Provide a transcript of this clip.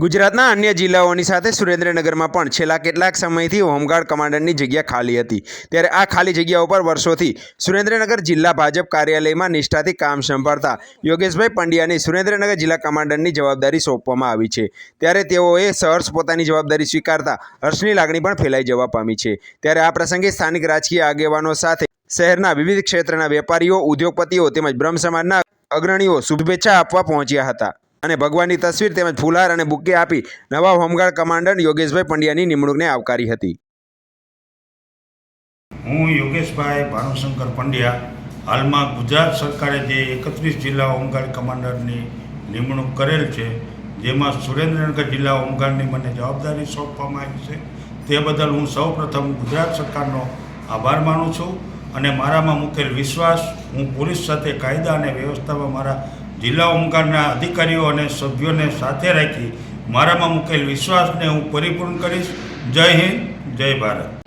ગુજરાતના અન્ય જિલ્લાઓની સાથે સુરેન્દ્રનગરમાં પણ છેલ્લા કેટલાક સમયથી હોમગાર્ડ કમાન્ડરની જગ્યા ખાલી હતી. ત્યારે આ ખાલી જગ્યા ઉપર વર્ષોથી સુરેન્દ્રનગર જિલ્લા ભાજપ કાર્યાલયમાં નિષ્ઠાથી કામ સંભાળતા યોગેશભાઈ પંડ્યાને સુરેન્દ્રનગર જિલ્લા કમાન્ડરની જવાબદારી સોંપવામાં આવી છે. ત્યારે તેઓએ સહર્ષ પોતાની જવાબદારી સ્વીકારતા હર્ષની લાગણી પણ ફેલાઈ જવા પામી છે. ત્યારે આ પ્રસંગે સ્થાનિક રાજકીય આગેવાનો સાથે શહેરના વિવિધ ક્ષેત્રના વેપારીઓ, ઉદ્યોગપતિઓ તેમજ બ્રહ્મ સમાજના અગ્રણીઓ શુભેચ્છા આપવા પહોંચ્યા હતા. અને ભગવાનની તસવીર તેમજ ફુલહાર અને બુકે આપી નવા હોમગાર્ડ કમાન્ડન્ટ યોગેશભાઈ પંડ્યાની નિમણૂકને આવકારી હતી. હું યોગેશભાઈ ભાનુશંકર પંડ્યા હાલમાં ગુજરાત સરકારે જે એકત્રીસ જિલ્લા હોમગાર્ડ કમાન્ડરની નિમણૂક કરેલ છે, જેમાં સુરેન્દ્રનગર જિલ્લા હોમગાર્ડની મને જવાબદારી સોંપવામાં આવી છે, તે બદલ હું સૌપ્રથમ ગુજરાત સરકારનો આભાર માનું છું અને મારામાં મૂકેલ વિશ્વાસ હું પોલીસ સાથે કાયદા અને વ્યવસ્થામાં મારા જિલ્લા ઓમકારના અધિકારીઓ અને સભ્યોને સાથે રાખી મારામાં મૂકેલ વિશ્વાસને હું પરિપૂર્ણ કરીશ. જય હિન્દ, જય ભારત.